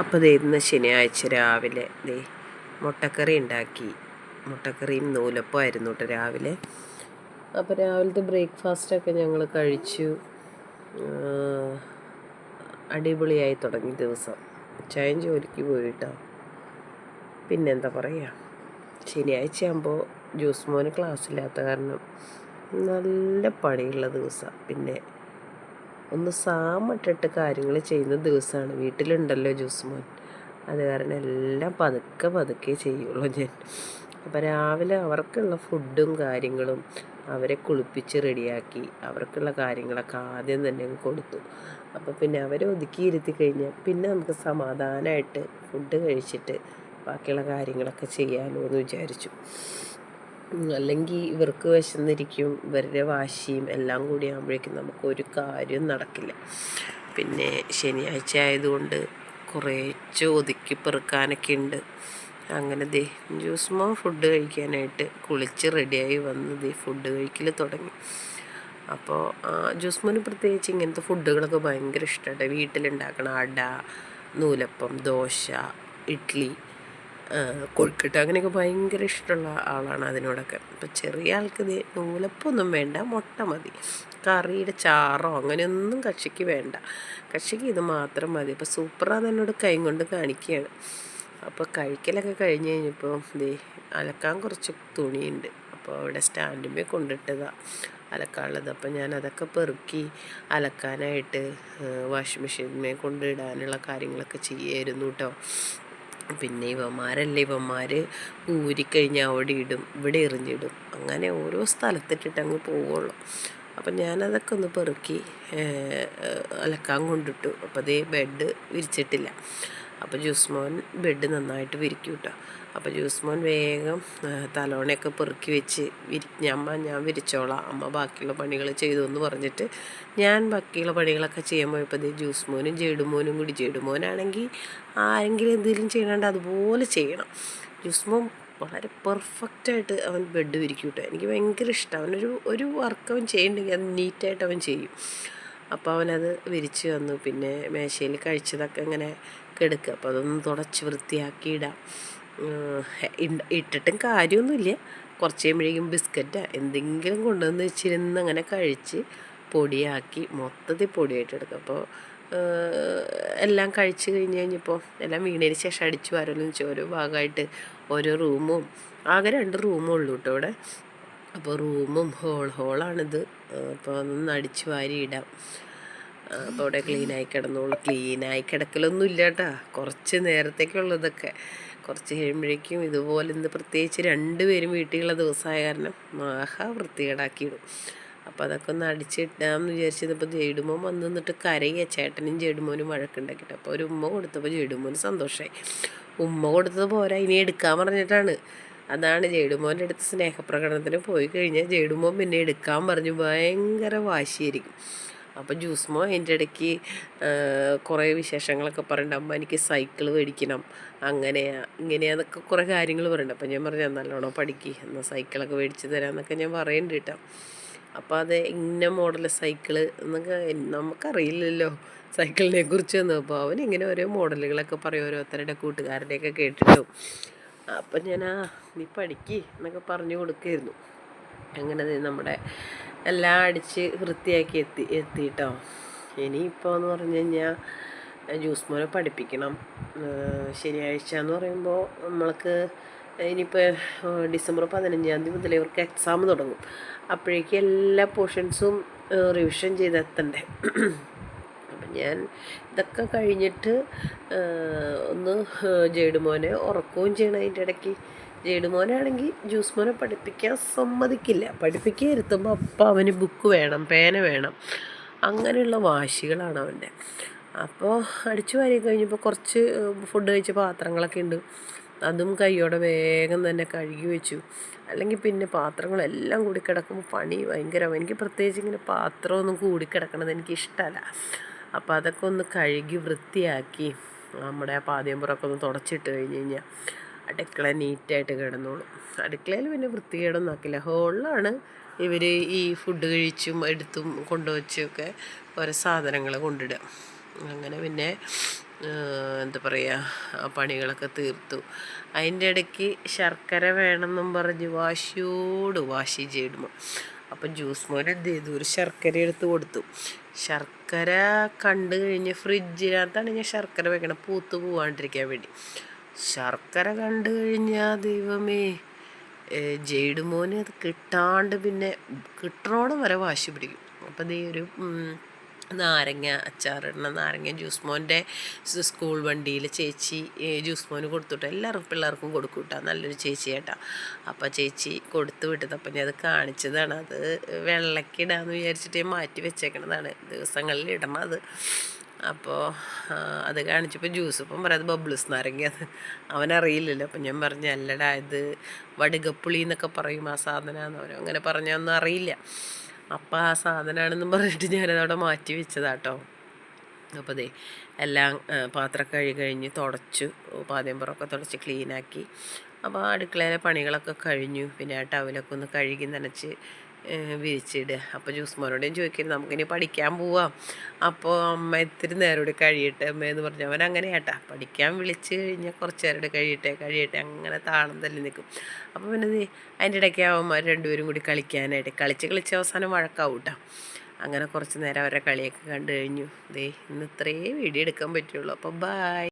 അപ്പോൾ ദേ ഇന്ന് ശനിയാഴ്ച രാവിലെ ദേ മുട്ടക്കറി ഉണ്ടാക്കി. മുട്ടക്കറിയും നൂലപ്പമായിരുന്നു കേട്ടോ രാവിലെ. അപ്പോൾ രാവിലത്തെ ബ്രേക്ക്ഫാസ്റ്റൊക്കെ ഞങ്ങൾ കഴിച്ചു. അടിപൊളിയായി തുടങ്ങി ദിവസം. ചായം ജോലിക്ക് പോയിട്ടോ. പിന്നെന്താ പറയുക ശനിയാഴ്ച ആകുമ്പോൾ ജ്യൂസ് മോന് ക്ലാസ്സില്ലാത്ത കാരണം നല്ല പണിയുള്ള ദിവസം. പിന്നെ ഒന്ന് സാമട്ടിട്ട് കാര്യങ്ങൾ ചെയ്യുന്ന ദിവസമാണ്. വീട്ടിലുണ്ടല്ലോ ജ്യൂസ് മോൻ. അത് കാരണം എല്ലാം പതുക്കെ പതുക്കെ ചെയ്യുള്ളൂ ഞാൻ. അപ്പോൾ രാവിലെ അവർക്കുള്ള ഫുഡും കാര്യങ്ങളും അവരെ കുളിപ്പിച്ച് റെഡിയാക്കി അവർക്കുള്ള കാര്യങ്ങളൊക്കെ ആദ്യം തന്നെ കൊടുത്തു. അപ്പോൾ പിന്നെ അവരെ ഒതുക്കിയിരുത്തി കഴിഞ്ഞാൽ പിന്നെ നമുക്ക് സമാധാനമായിട്ട് ഫുഡ് കഴിച്ചിട്ട് ബാക്കിയുള്ള കാര്യങ്ങളൊക്കെ ചെയ്യാമല്ലോ എന്ന് വിചാരിച്ചു. അല്ലെങ്കിൽ ഇവർക്ക് വിശന്നിരിക്കും ഇവരുടെ വാശിയും എല്ലാം കൂടി ആകുമ്പോഴേക്കും നമുക്ക് ഒരു കാര്യവും നടക്കില്ല. പിന്നെ ശനിയാഴ്ച ആയതുകൊണ്ട് കുറേ ഒതുക്കി പെറുക്കാനൊക്കെ ഉണ്ട്. അങ്ങനെ ദേ ജ്യൂസ്മോ ഫുഡ് കഴിക്കാനായിട്ട് കുളിച്ച് റെഡിയായി വന്ന് ദേ ഫുഡ് കഴിക്കൽ തുടങ്ങി. അപ്പോൾ ജ്യൂസ്മോന് പ്രത്യേകിച്ച് ഇങ്ങനത്തെ ഫുഡുകളൊക്കെ ഭയങ്കര ഇഷ്ടമാണ് വീട്ടിലുണ്ടാക്കണ അട നൂലപ്പം ദോശ ഇഡ്ഡലി കൊഴുക്കട്ട അങ്ങനെയൊക്കെ ഭയങ്കര ഇഷ്ടമുള്ള ആളാണ് അതിനോടൊക്കെ. അപ്പോൾ ചെറിയ ആൾക്ക് ഇത് നൂലപ്പൊന്നും വേണ്ട മുട്ട മതി. കറിയുടെ ചാറോ അങ്ങനെയൊന്നും കക്ഷിക്ക് വേണ്ട. കക്ഷിക്ക് ഇത് മാത്രം മതി. അപ്പോൾ സൂപ്പറാന്ന് എന്നോട് കൈ കൊണ്ട് കാണിക്കുകയാണ് അപ്പോൾ കഴിക്കലൊക്കെ കഴിഞ്ഞ് കഴിഞ്ഞപ്പോൾ ദേ അലക്കാൻ കുറച്ച് തുണിയുണ്ട്. അപ്പോൾ അവിടെ സ്റ്റാൻഡിന്മേൽ കൊണ്ടിട്ടതാണ് അലക്കാനുള്ളത്. അപ്പോൾ ഞാൻ അതൊക്കെ പെറുക്കി അലക്കാനായിട്ട് വാഷിംഗ് മെഷീനിൽ കൊണ്ടിടാനുള്ള കാര്യങ്ങളൊക്കെ ചെയ്യായിരുന്നു കേട്ടോ പിന്നെ ഇവന്മാരല്ലേ ഇവന്മാർ ഊരിക്കഴിഞ്ഞാൽ അവിടെ ഇടും ഇവിടെ എറിഞ്ഞിടും. അങ്ങനെ ഓരോ സ്ഥലത്തിട്ടിട്ട് അങ്ങ് പോവുള്ളൂ. അപ്പം ഞാനതൊക്കെ ഒന്ന് പെറുക്കി അലക്കാൻ കൊണ്ടിട്ടു. അപ്പോൾ അതേ ബെഡ് വിരിച്ചിട്ടില്ല. അപ്പോൾ ജ്യൂസ് മോൻ ബെഡ് നന്നായിട്ട് വിരിക്കും കേട്ടോ അപ്പോൾ ജ്യൂസ് മോൻ വേഗം തലോണയൊക്കെ പെറുക്കി വെച്ച് വിരി അമ്മ ഞാൻ വിരിച്ചോളാം. അമ്മ ബാക്കിയുള്ള പണികൾ ചെയ്തു എന്ന് പറഞ്ഞിട്ട് ഞാൻ ബാക്കിയുള്ള പണികളൊക്കെ ചെയ്യാൻ പോയപ്പോൾ ജ്യൂസ് മോനും ജേടുമോനും കൂടി ജേടുമോനാണെങ്കിൽ ആരെങ്കിലും എന്തെങ്കിലും ചെയ്യണണ്ട് അതുപോലെ ചെയ്യണം. ജ്യൂസ് മോൻ വളരെ പെർഫെക്റ്റായിട്ട് അവൻ ബെഡ് വിരിക്കും കേട്ടോ എനിക്ക് ഭയങ്കര ഇഷ്ടമാണ് അവനൊരു ഒരു വർക്ക് അവൻ ചെയ്യണ്ടെങ്കിൽ അത് നീറ്റായിട്ട് അവൻ ചെയ്യും. അപ്പോൾ അവനത് വിരിച്ച് വന്നു. പിന്നെ മേശയിൽ കഴിച്ചതൊക്കെ ഇങ്ങനെ കിടക്കുക അപ്പോൾ അതൊന്ന് തുടച്ച് വൃത്തിയാക്കി ഇടാം ഇട്ടിട്ടും കാര്യമൊന്നുമില്ല. കുറച്ച് കഴിയുമ്പോഴേക്കും ബിസ്ക്കറ്റാ എന്തെങ്കിലും കൊണ്ടുവന്ന് വെച്ചിരുന്ന് അങ്ങനെ കഴിച്ച് പൊടിയാക്കി മൊത്തത്തിൽ പൊടിയായിട്ട് എടുക്കുക. അപ്പോൾ എല്ലാം കഴിച്ച് കഴിഞ്ഞ് കഴിഞ്ഞപ്പോൾ എല്ലാം വീണതിന് ശേഷം അടിച്ചു വെച്ചാൽ ഓരോ ഭാഗമായിട്ട് ഓരോ റൂമും ആകെ രണ്ട് റൂമും ഉള്ളൂ കേട്ടോ ഇവിടെ. അപ്പോൾ റൂമും ഹോൾ ഹോളാണിത്. അപ്പോൾ ഒന്ന് അടിച്ചു വാരി ഇടാം അവിടെ ക്ലീനായി കിടന്നോളൂ. ക്ലീനായി കിടക്കലൊന്നും ഇല്ല കേട്ടാ കുറച്ച് നേരത്തേക്കുള്ളതൊക്കെ. കുറച്ച് കഴിയുമ്പോഴേക്കും ഇതുപോലെ ഇന്ന് പ്രത്യേകിച്ച് രണ്ടുപേരും വീട്ടിലുള്ള ദിവസമായ കാരണം മഹാ വൃത്തികേടാക്കിയിടും. അപ്പോൾ അതൊക്കെ ഒന്ന് അടിച്ചിട്ടാന്ന് വിചാരിച്ചപ്പോൾ ജേടുമോൻ വന്ന് നിന്നിട്ട് കരയുക. ചേട്ടനും ജേടുമോനും വഴക്കുണ്ടാക്കിയിട്ട്. അപ്പോൾ ഒരു ഉമ്മ കൊടുത്തപ്പോൾ ജേടുമോന് സന്തോഷമായി ഉമ്മ കൊടുത്തത് പോരാ. ഇനി എടുക്കാൻ പറഞ്ഞിട്ടാണ്. അതാണ് ജേടുമോന്റെ അടുത്ത് സ്നേഹപ്രകടനത്തിന് പോയി കഴിഞ്ഞാൽ ജേടുമോൻ പിന്നെ എടുക്കാൻ പറഞ്ഞു. ഭയങ്കര വാശിയായിരിക്കും. അപ്പോൾ ജ്യൂസ്മോ അതിന്റെ ഇടയ്ക്ക് കുറേ വിശേഷങ്ങളൊക്കെ പറയുന്നുണ്ട് അമ്മ എനിക്ക് സൈക്കിൾ മേടിക്കണം അങ്ങനെയാ ഇങ്ങനെയാന്നൊക്കെ കുറേ കാര്യങ്ങൾ പറയുന്നുണ്ട് അപ്പം ഞാൻ പറഞ്ഞു നല്ലോണം പഠിക്കുക എന്നാൽ സൈക്കിളൊക്കെ മേടിച്ച് തരാമെന്നൊക്കെ ഞാൻ പറയേണ്ടി കേട്ടോ. അപ്പോൾ അത് ഇന്ന മോഡൽ സൈക്കിൾ എന്നൊക്കെ നമുക്കറിയില്ലല്ലോ സൈക്കിളിനെ കുറിച്ചൊന്നും. അപ്പോൾ അവൻ ഇങ്ങനെ ഓരോ മോഡലുകളൊക്കെ പറയും ഓരോരുത്തരുടെ കൂട്ടുകാരുടെയൊക്കെ കേട്ടിട്ടു. അപ്പം ഞാൻ നീ പഠിക്ക് എന്നൊക്കെ പറഞ്ഞു കൊടുക്കുമായിരുന്നു അങ്ങനെ നമ്മുടെ എല്ലാം അടിച്ച് വൃത്തിയാക്കി എത്തി എത്തിയിട്ടോ ഇനിയിപ്പോൾ എന്ന് പറഞ്ഞു കഴിഞ്ഞാൽ ജ്യൂസ് മോനെ പഠിപ്പിക്കണം. ശനിയാഴ്ച എന്ന് പറയുമ്പോൾ നമ്മൾക്ക് ഇനിയിപ്പോൾ ഡിസംബർ പതിനഞ്ചാം തീയതി മുതൽ ഇവർക്ക് എക്സാം തുടങ്ങും. അപ്പോഴേക്കും എല്ലാ പോർഷൻസും റിവിഷൻ ചെയ്തെത്തണ്ടേ. അപ്പം ഞാൻ ഇതൊക്കെ കഴിഞ്ഞിട്ട് ഒന്ന് ജേഡുമോനെ ഉറക്കുകയും ചെയ്യണം അതിന്റെ ഇടയ്ക്ക്. ജേഡുമോനാണെങ്കിൽ ജ്യൂസ് മോനെ പഠിപ്പിക്കാൻ സമ്മതിക്കില്ല. പഠിപ്പിക്കാൻ ഇരുത്തുമ്പോൾ അപ്പം അവന് ബുക്ക് വേണം പേന വേണം. അങ്ങനെയുള്ള വാശികളാണ് അവന്റെ. അപ്പോൾ അടിച്ചു വാരി കഴിഞ്ഞപ്പോൾ കുറച്ച് ഫുഡ് കഴിച്ച പാത്രങ്ങളൊക്കെ ഉണ്ട്. അതും കൈയോടെ വേഗം തന്നെ കഴുകി വെച്ചു. അല്ലെങ്കിൽ പിന്നെ പാത്രങ്ങളെല്ലാം കൂടി കിടക്കുമ്പോൾ പണി ഭയങ്കരമാണ് എനിക്ക് പ്രത്യേകിച്ച് ഇങ്ങനെ പാത്രമൊന്നും കൂടി കിടക്കണത് എനിക്ക് അപ്പോൾ അതൊക്കെ ഒന്ന് കഴുകി വൃത്തിയാക്കി നമ്മുടെ ആ പാതിയമ്പുറമൊക്കെ ഒന്ന് തുടച്ചിട്ട് കഴിഞ്ഞ് കഴിഞ്ഞാൽ. അടുക്കള നീറ്റായിട്ട് കിടന്നോളും. അടുക്കളയിൽ പിന്നെ വൃത്തികേടൊന്നും ആക്കില്ല ഹോളിലാണ് ഇവർ ഈ ഫുഡ് കഴിച്ചും എടുത്തും കൊണ്ടുവച്ചൊക്കെ ഓരോ സാധനങ്ങൾ കൊണ്ടിടുക അങ്ങനെ പിന്നെ എന്താ പറയുക പണികളൊക്കെ തീർത്തു. അതിന്റെ ഇടയ്ക്ക് ശർക്കര വേണമെന്നും പറഞ്ഞ് വാശിയോട് വാശി ചെയ്ടുമ്പോൾ അപ്പം ജ്യൂസ് മോൻ എന്ത് ചെയ്തു? ഒരു ശർക്കര എടുത്ത് കൊടുത്തു. ശർക്കര കണ്ടു കഴിഞ്ഞ് ഫ്രിഡ്ജിനകത്താണ് ഞാൻ ശർക്കര വെക്കണം പൂത്ത് പോവാണ്ടിരിക്കാൻ വേണ്ടി. ശർക്കര കണ്ടു കഴിഞ്ഞാൽ ദൈവമേ. ജെയ്ഡ് മോന് അത് കിട്ടാണ്ട് പിന്നെ കിട്ടണോടെ വരെ വാശി പിടിക്കും. അപ്പം ദൈവം ഒരു നാരങ്ങ അച്ചാറിടണ നാരങ്ങ ജ്യൂസ് മോന്റെ സ്കൂൾ വണ്ടിയിൽ ചേച്ചി ജ്യൂസ് മോന് കൊടുത്തുവിട്ടു. എല്ലാവർക്കും പിള്ളേർക്കും കൊടുക്കും കേട്ടോ നല്ലൊരു ചേച്ചി ചേട്ടാ അപ്പോൾ ചേച്ചി കൊടുത്തു വിട്ടത്. അപ്പം ഞാൻ അത് കാണിച്ചതാണ്. അത് വെള്ളക്കിടാന്ന് വിചാരിച്ചിട്ട് മാറ്റി വെച്ചേക്കണതാണ്. ദിവസങ്ങളിൽ ഇടണം അത്. അപ്പോൾ അത് കാണിച്ചപ്പോൾ ജ്യൂസ് ഇപ്പം പറയാം അത് ബബ്ലൂസ് നാരങ്ങ. അത് അവനറിയില്ലല്ലോ. അപ്പം ഞാൻ പറഞ്ഞ അല്ലടാ ഇത് വടുകപ്പുളി എന്നൊക്കെ പറയും ആ സാധനമാണെന്ന് അവൻ അങ്ങനെ പറഞ്ഞൊന്നും അറിയില്ല. അപ്പം ആ സാധനമാണെന്നും പറഞ്ഞിട്ട് ഞാനതവിടെ മാറ്റി വെച്ചതാട്ടോ. അപ്പോൾ അതെ എല്ലാം പാത്രം കഴുകി കഴിഞ്ഞ് തുടച്ചു പാദ്യം പുറമൊക്കെ തുടച്ച് ക്ലീനാക്കി അപ്പോൾ അടുക്കളയിലെ പണികളൊക്കെ കഴിഞ്ഞു. പിന്നെ ആ ടവലൊക്കെ ഒന്ന് കഴുകി നനച്ച് വിരിച്ചിടുക അപ്പോൾ ജ്യൂസ് മോനോടെയും ചോദിക്കരുത് നമുക്കിനി പഠിക്കാൻ പോവാം. അപ്പോൾ അമ്മ ഇത്തിരി നേരം കൂടി കഴിയട്ടെ അമ്മ എന്ന് പറഞ്ഞു. അവൻ അങ്ങനെ പഠിക്കാൻ വിളിച്ച് കഴിഞ്ഞാൽ കുറച്ച് നേരം കൂടി കഴിയട്ടെ കഴിയട്ടെ. അങ്ങനെ താളം തല്ലി നിൽക്കും അപ്പോൾ പിന്നെ അതിന്റെ ഇടയ്ക്ക് അവന്മാർ രണ്ടുപേരും കൂടി കളിക്കാനായിട്ട് കളിച്ച് കളിച്ച് അവസാനം വഴക്കാവും കേട്ടോ അങ്ങനെ കുറച്ച് നേരം അവരുടെ കളിയൊക്കെ കണ്ടു കഴിഞ്ഞു. ദേ ഇന്ന് ഇത്രയേ വീഡിയോ എടുക്കാൻ പറ്റുള്ളൂ. അപ്പോൾ ബായ്.